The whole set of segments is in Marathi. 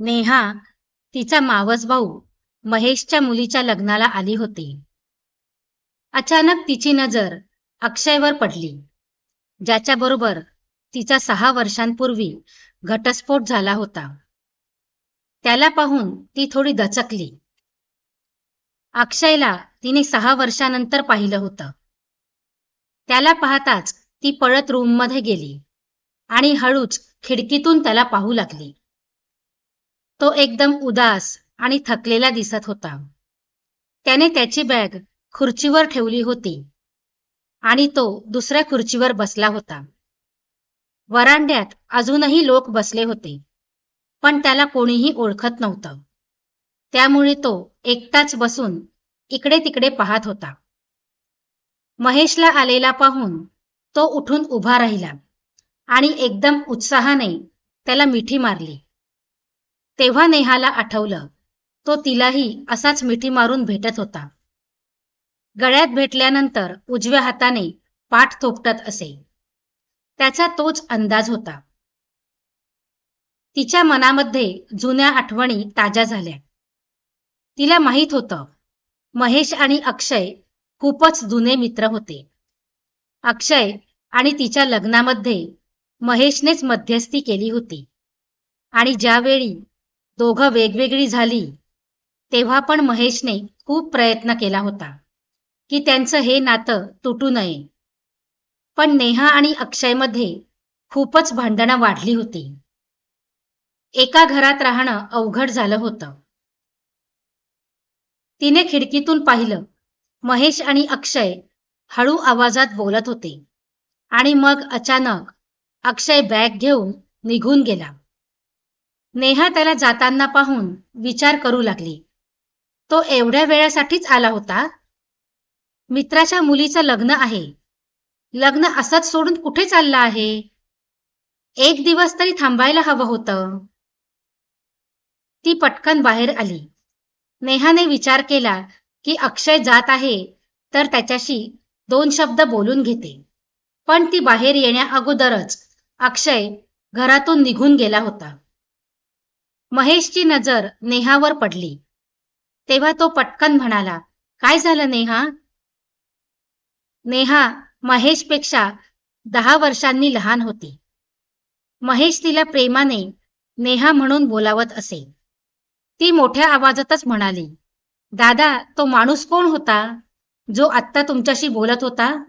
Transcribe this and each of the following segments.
नेहा तिचा मावस भाऊ महेशच्या मुलीच्या लग्नाला आली होती. अचानक तिची नजर अक्षयवर पडली. ज्याच्याबरोबर तिचा सहा वर्षांपूर्वी घटस्फोट झाला होता. त्याला पाहून ती थोडी दचकली. अक्षयला तिने सहा वर्षानंतर पाहिलं होतं. त्याला पाहताच ती पळत रूममध्ये गेली आणि हळूच खिडकीतून त्याला पाहू लागली. तो एकदम उदास आणि थकलेला दिसत होता. त्याने त्याची बॅग खुर्चीवर ठेवली होती आणि तो दुसऱ्या खुर्चीवर बसला होता. वरांड्यात अजूनही लोक बसले होते पण त्याला कोणीही ओळखत नव्हतं. त्यामुळे तो एकटाच बसून इकडे तिकडे पाहत होता. महेशला आलेला पाहून तो उठून उभा राहिला आणि एकदम उत्साहाने त्याला मिठी मारली. तेव्हा नेहाला आठवलं. तो तिलाही असाच मिठी मारून भेटत होता. गळ्यात भेटल्यानंतर उजव्या हाताने पाठ थोपटत असे. त्याचा तोच अंदाज होता. तिच्या मनामध्ये जुन्या आठवणी ताज्या झाल्या. तिला माहीत होतं महेश आणि अक्षय खूपच जुने मित्र होते. अक्षय आणि तिच्या लग्नामध्ये महेशनेच मध्यस्थी केली होती. आणि ज्यावेळी दोघं वेगवेगळी झाली तेव्हा पण महेशने खूप प्रयत्न केला होता की त्यांचं हे नातं तुटू नये. पण नेहा आणि अक्षयमध्ये खूपच भांडणं वाढली होती. एका घरात राहणं अवघड झालं होतं. तिने खिडकीतून पाहिलं महेश आणि अक्षय हळू आवाजात बोलत होते आणि मग अचानक अक्षय बॅग घेऊन निघून गेला. नेहा त्याला जाताना पाहून विचार करू लागली. तो एवढ्या वेळासाठीच आला होता. मित्राच्या मुलीचं लग्न आहे. लग्न असंच सोडून कुठे चाललं आहे? एक दिवस तरी थांबायला हवं होतं. ती पटकन बाहेर आली. नेहाने विचार केला की अक्षय जात आहे तर त्याच्याशी दोन शब्द बोलून घेते. पण ती बाहेर येण्या अगोदरच अक्षय घरातून निघून गेला होता. महेशची नजर नेहावर पडली. तेव्हा तो पटकन म्हणाला काय झालं नेहा? नेहा महेशपेक्षा दहा वर्षांनी लहान होती. महेश तिला प्रेमाने नेहा म्हणून बोलावत असे. ती मोठ्या आवाजातच म्हणाली दादा तो माणूस कोण होता? जो आत्ता तुमच्याशी बोलत होता?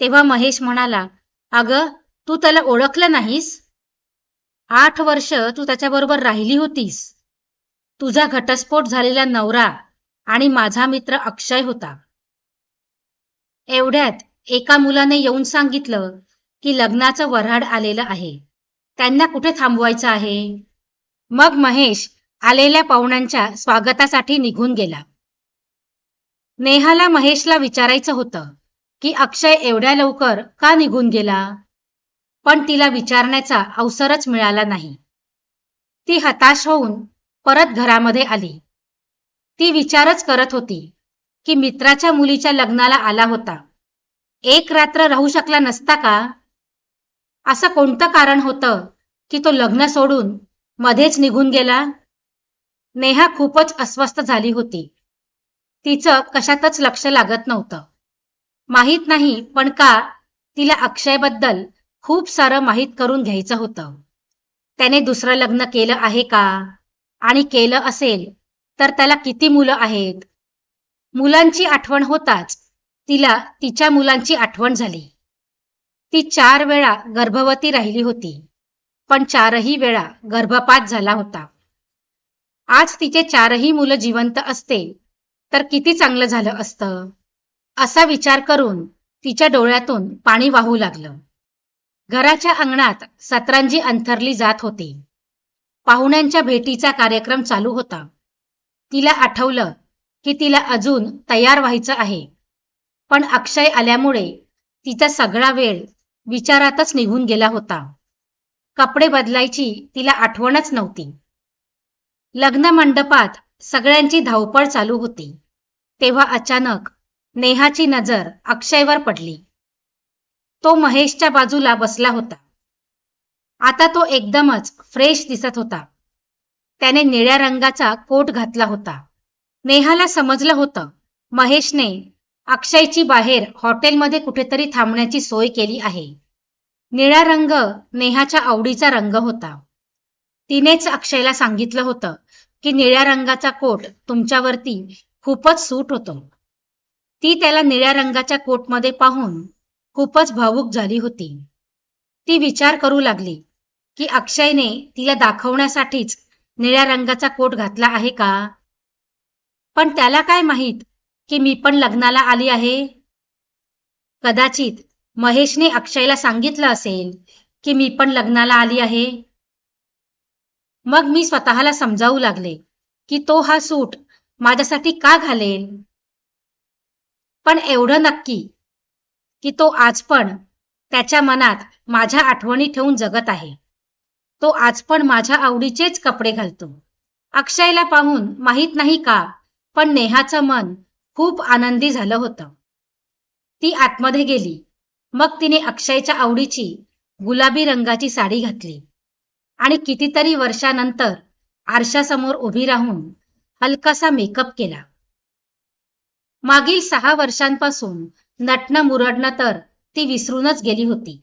तेव्हा महेश म्हणाला अगं तू त्याला ओळखलं नाहीस? आठ वर्ष तू त्याच्याबरोबर राहिली होतीस. तुझा घटस्फोट झालेला नवरा आणि माझा मित्र अक्षय होता. एवढ्यात एका मुलाने येऊन सांगितलं की लग्नाचं वऱ्हाड आलेलं आहे. त्यांना कुठे थांबवायचं आहे? मग महेश आलेल्या पाहुण्यांच्या स्वागतासाठी निघून गेला. नेहाला महेशला विचारायचं होतं की अक्षय एवढ्या लवकर का निघून गेला? पण तिला विचारण्याचा अवसरच मिळाला नाही. ती हताश होऊन परत घरामध्ये आली. ती विचारच करत होती की मित्राच्या मुलीच्या लग्नाला आला होता. एक रात्र राहू शकला नसता का? असं कोणतं कारण होतं की तो लग्न सोडून मध्येच निघून गेला? नेहा खूपच अस्वस्थ झाली होती. तिचं कशातच लक्ष लागत नव्हतं. माहीत नाही पण का तिला अक्षयबद्दल खूप सारं माहीत करून घ्यायचं होतं. त्याने दुसरं लग्न केलं आहे का? आणि केलं असेल तर त्याला किती मुलं आहेत? मुलांची आठवण होताच. तिला तिच्या मुलांची आठवण झाली. ती चार वेळा गर्भवती राहिली होती पण चारही वेळा गर्भपात झाला होता. आज तिचे चारही मुलं जिवंत असते तर किती चांगलं झालं असतं? असा विचार करून तिच्या डोळ्यातून पाणी वाहू लागलं. घराच्या अंगणात सतरंजी अंथरली जात होती. पाहुण्यांच्या भेटीचा कार्यक्रम चालू होता. तिला आठवलं की तिला अजून तयार व्हायचं आहे. पण अक्षय आल्यामुळे तिचा सगळा वेळ विचारातच निघून गेला होता. कपडे बदलायची तिला आठवणच नव्हती. लग्न मंडपात सगळ्यांची धावपळ चालू होती. तेव्हा अचानक नेहाची नजर अक्षयवर पडली. तो महेशच्या बाजूला बसला होता. आता तो एकदमच फ्रेश दिसत होता. त्याने निळ्या रंगाचा कोट घातला होता. नेहाला समजलं होतं महेशने अक्षयची बाहेर हॉटेलमध्ये कुठेतरी थांबण्याची सोय केली आहे. निळा रंग नेहाच्या आवडीचा रंग होता. तिनेच अक्षयला सांगितलं होतं की निळ्या रंगाचा कोट तुमच्यावरती खूपच सूट होतो. ती त्याला निळ्या रंगाच्या कोटमध्ये पाहून खूपच भावूक झाली होती. ती विचार करू लागली की अक्षयने तिला दाखवण्यासाठीच निळ्या रंगाचा कोट घातला आहे का? पण त्याला काय माहीत की मी पण लग्नाला आली आहे? कदाचित महेशने अक्षयला सांगितलं असेल की मी पण लग्नाला आली आहे. मग मी स्वतःला समजावू लागले की तो हा सूट माझ्यासाठी का घालेल? पण एवढं नक्की की तो आज पण त्याच्या मनात माझ्या आठवणी ठेवून जगत आहे. तो आज पण माझ्या आवडीचेच कपडे घालतो. अक्षयला पाहून माहीत नाही का पण नेहाचं मन खूप आनंदी झालं होतं. ती आतमध्ये गेली. मग तिने अक्षयच्या आवडीची गुलाबी रंगाची साडी घातली. आणि कितीतरी वर्षानंतर आरशासमोर उभी राहून हलकासा मेकअप केला. मागील सहा वर्षांपासून नटणं मुरडणं तर ती विसरूनच गेली होती.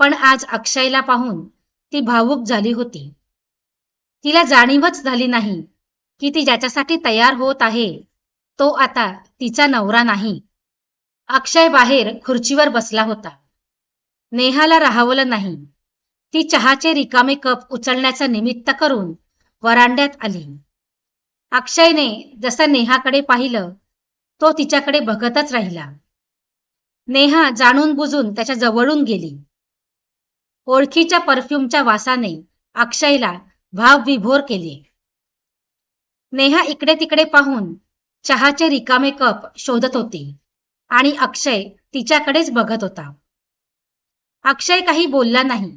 पण आज अक्षयला पाहून ती भावूक झाली होती. तिला जाणीवच झाली नाही की ती ज्याच्यासाठी तयार होत आहे तो आता तिचा नवरा नाही. अक्षय बाहेर खुर्चीवर बसला होता. नेहाला राहावलं नाही. ती चहाचे रिकामे कप उचलण्याचं निमित्त करून वरांड्यात आली. अक्षयने जसं नेहाकडे पाहिलं तो तिच्याकडे बघतच राहिला. नेहा जाणून बुजून त्याच्या जवळून गेली. ओळखीच्या परफ्यूमच्या वासाने अक्षयला भावविभोर केले. नेहा इकडे तिकडे पाहून चहाचे रिकामे कप शोधत होती आणि अक्षय तिच्याकडेच बघत होता. अक्षय काही बोलला नाही.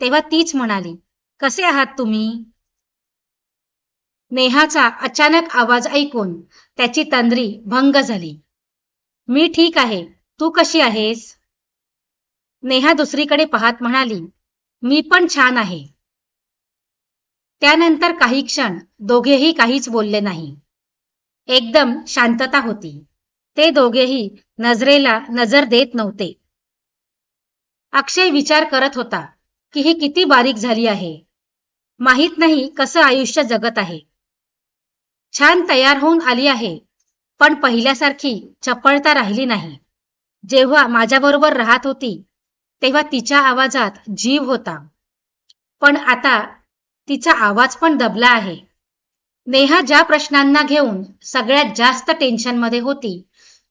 तेव्हा तीच म्हणाली कसे आहात तुम्ही? नेहाचा अचानक आवाज ऐकून त्याची तंद्री भंग झाली. मी ठीक आहे. तू कशी आहेस? नेहा दुसरीकडे पाहत म्हणाली मी पण छान आहे. त्यानंतर काही क्षण दोघेही काहीच बोलले नाही. एकदम शांतता होती. ते दोघेही नजरेला नजर देत नव्हते. अक्षय विचार करत होता की ही किती बारीक झाली आहे. माहीत नाही कसं आयुष्य जगत आहे. छान तयार होऊन आली आहे पण पहिल्यासारखी चपळता राहिली नाही. जेव्हा माझ्याबरोबर राहत होती तेव्हा तिच्या आवाजात जीव होता. पण आता तिचा आवाज पण दबला आहे. नेहा ज्या प्रश्नांना घेऊन सगळ्यात जास्त टेन्शनमध्ये होती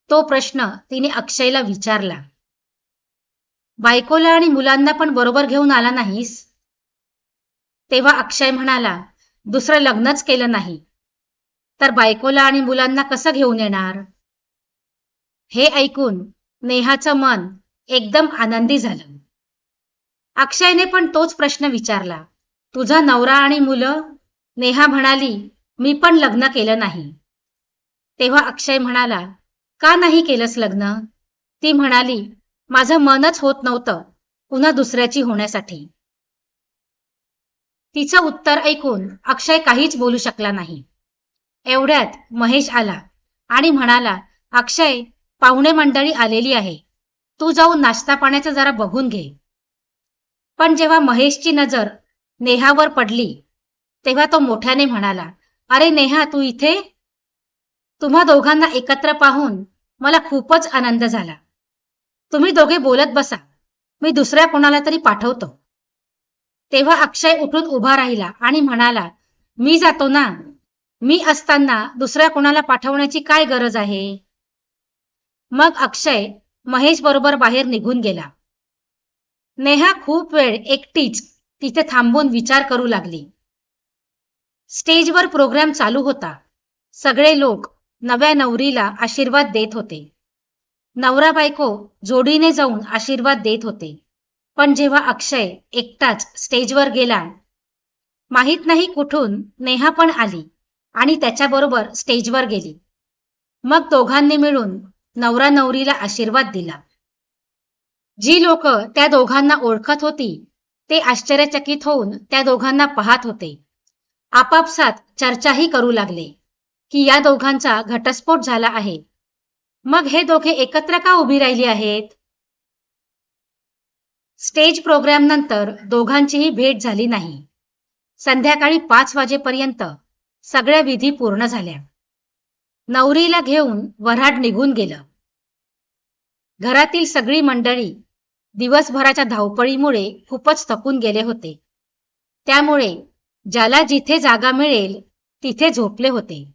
तो प्रश्न तिने अक्षयला विचारला. बायकोला आणि मुलांना पण बरोबर घेऊन आला नाहीस? तेव्हा अक्षय म्हणाला दुसरं लग्नच केलं नाही. तर बायकोला आणि मुलांना कसं घेऊन येणार? हे ऐकून नेहाचं मन एकदम आनंदी झालं. अक्षयने पण तोच प्रश्न विचारला तुझा नवरा आणि मुलं? नेहा म्हणाली मी पण लग्न केलं नाही. तेव्हा अक्षय म्हणाला का नाही केलंस लग्न? ती म्हणाली माझं मनच होत नव्हतं पुन्हा दुसऱ्याची होण्यासाठी. तिचं उत्तर ऐकून अक्षय काहीच बोलू शकला नाही. एवढ्यात महेश आला आणि म्हणाला अक्षय पाहुणे मंडळी आलेली आहे. तू जाऊन नाश्ता पाण्याचं जरा बघून घे. पण जेव्हा महेशची नजर नेहावर पडली तेव्हा तो मोठ्याने म्हणाला अरे नेहा तू इथे? तुम्हा दोघांना एकत्र पाहून मला खूपच आनंद झाला. तुम्ही दोघे बोलत बसा. मी दुसऱ्या कोणाला तरी पाठवतो. तेव्हा अक्षय उठून उभा राहिला आणि म्हणाला मी जातो ना. मी असताना दुसऱ्या कोणाला पाठवण्याची काय गरज आहे? मग अक्षय महेश बरोबर बाहेर निघून गेला. नेहा खूप वेळ एकटीच तिथे थांबून विचार करू लागली. स्टेजवर प्रोग्राम चालू होता. सगळे लोक नव्या नवरीला आशीर्वाद देत होते. नवरा बायको जोडीने जाऊन आशीर्वाद देत होते. पण जेव्हा अक्षय एकटाच स्टेजवर गेला माहीत नाही कुठून नेहा पण आली आणि त्याच्याबरोबर स्टेजवर गेली. मग दोघांनी मिळून नवरा नवरीला आशीर्वाद दिला. जी लोक त्या दोघांना ओळखत होती ते आश्चर्यचकित होऊन त्या दोघांना पाहत होते. आपापसात चर्चाही करू लागले की या दोघांचा घटस्फोट झाला आहे. मग हे दोघे एकत्र का उभी राहिली आहेत? स्टेज प्रोग्राम नंतर दोघांचीही भेट झाली नाही. संध्याकाळी पाच वाजेपर्यंत सगळ्या विधी पूर्ण झाल्या. नवरीला घेऊन वऱ्हाड निघून गेलं. घरातील सगळी मंडळी दिवसभराच्या धावपळीमुळे खूपच थकून गेले होते. त्यामुळे ज्याला जिथे जागा मिळेल तिथे झोपले होते.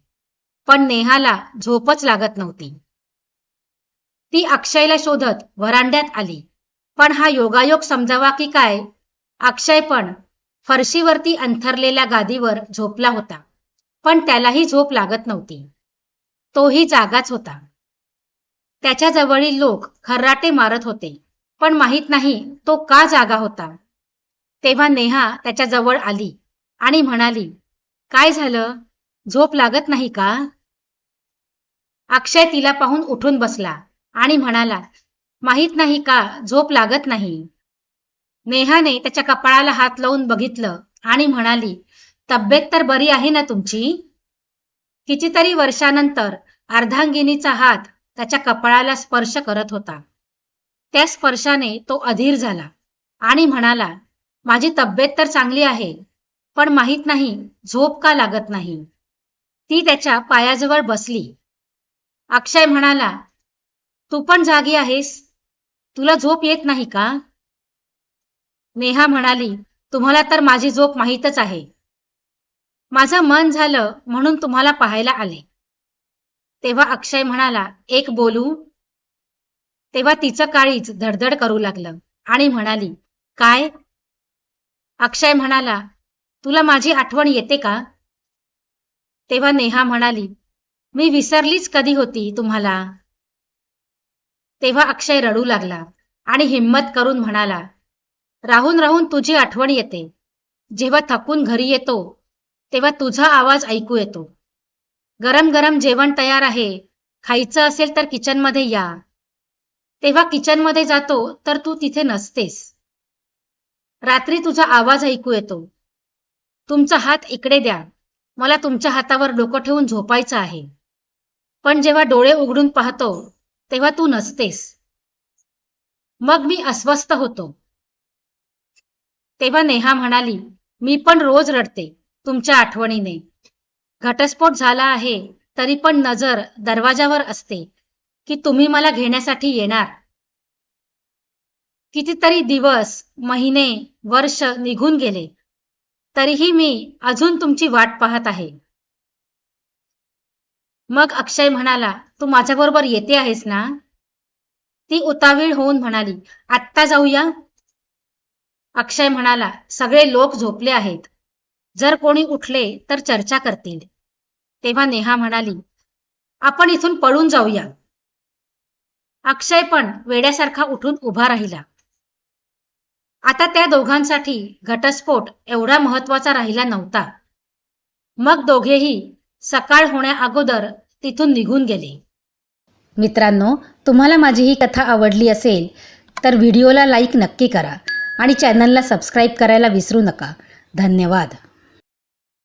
पण नेहाला झोपच लागत नव्हती. ती अक्षयला शोधत व्हरांड्यात आली. पण हा योगायोग समजावा की काय? अक्षय पण फरशीवरती अंथरलेल्या गादीवर झोपला होता. पण त्यालाही झोप लागत नव्हती. तोही जागाच होता. त्याच्या जवळील लोक खर्राटे मारत होते पण माहीत नाही तो का जागा होता. तेव्हा नेहा त्याच्याजवळ आली आणि म्हणाली काय झालं? झोप लागत नाही का? अक्षय तिला पाहून उठून बसला आणि म्हणाला माहीत नाही का झोप लागत नाही. नेहाने त्याच्या कपाळाला हात लावून बघितलं आणि म्हणाली तब्येत तर बरी आहे ना तुमची? कितीतरी वर्षानंतर अर्धांगिनीचा हात त्याच्या कपाळाला स्पर्श करत होता. त्या स्पर्शाने तो अधीर झाला आणि म्हणाला माझी तब्येत तर चांगली आहे पण माहीत नाही झोप का लागत नाही. ती त्याच्या पायाजवळ बसली. अक्षय म्हणाला तू पण जागी आहेस? तुला झोप येत नाही का? नेहा म्हणाली तुम्हाला तर माझी झोप माहीतच आहे. माझं मन झालं म्हणून तुम्हाला पाहायला आले. तेव्हा अक्षय म्हणाला एक बोलू? तेव्हा तिचं काळीच धडधड करू लागलं आणि म्हणाली काय? अक्षय म्हणाला तुला माझी आठवण येते का? तेव्हा नेहा म्हणाली मी विसरलीच कधी होती तुम्हाला? तेव्हा अक्षय रडू लागला आणि हिम्मत करून म्हणाला राहून राहून तुझी आठवण येते. जेव्हा थकून घरी येतो तेव्हा तुझा आवाज ऐकू येतो. गरम गरम जेवण तयार आहे. खायचं असेल तर किचनमध्ये या. तेव्हा किचनमध्ये जातो तर तू तिथे नसतेस. रात्री तुझा आवाज ऐकू येतो. तुमचा हात इकडे द्या. मला तुमच्या हातावर डोकं ठेवून झोपायचं आहे. पण जेव्हा डोळे उघडून पाहतो तेव्हा तू नसतेस. मग मी अस्वस्थ होतो. तेव्हा नेहा म्हणाली मी पण रोज रडते तुमच्या आठवणीने. घटस्फोट झाला आहे तरी पण नजर दरवाजावर असते की तुम्ही मला घेण्यासाठी येणार. कितीतरी दिवस महिने वर्ष निघून गेले तरीही मी अजून तुमची वाट पाहत आहे. मग अक्षय म्हणाला तू माझ्याबरोबर येते आहेस ना? ती उतावीळ होऊन म्हणाली आत्ता जाऊया. अक्षय म्हणाला सगळे लोक झोपले आहेत जर कोणी उठले तर चर्चा करतील. तेव्हा नेहा म्हणाली आपण इथून पळून जाऊया. अक्षय पण वेड्यासारखा उठून उभा राहिला. आता त्या दोघांसाठी घटस्फोट एवढा महत्त्वाचा राहिला नव्हता. मग दोघेही सकाळ होण्या अगोदर तिथून निघून गेले. मित्रांनो तुम्हाला माझी ही कथा आवडली असेल तर व्हिडिओला लाईक नक्की करा आणि चॅनलला सबस्क्राईब करायला विसरू नका. धन्यवाद.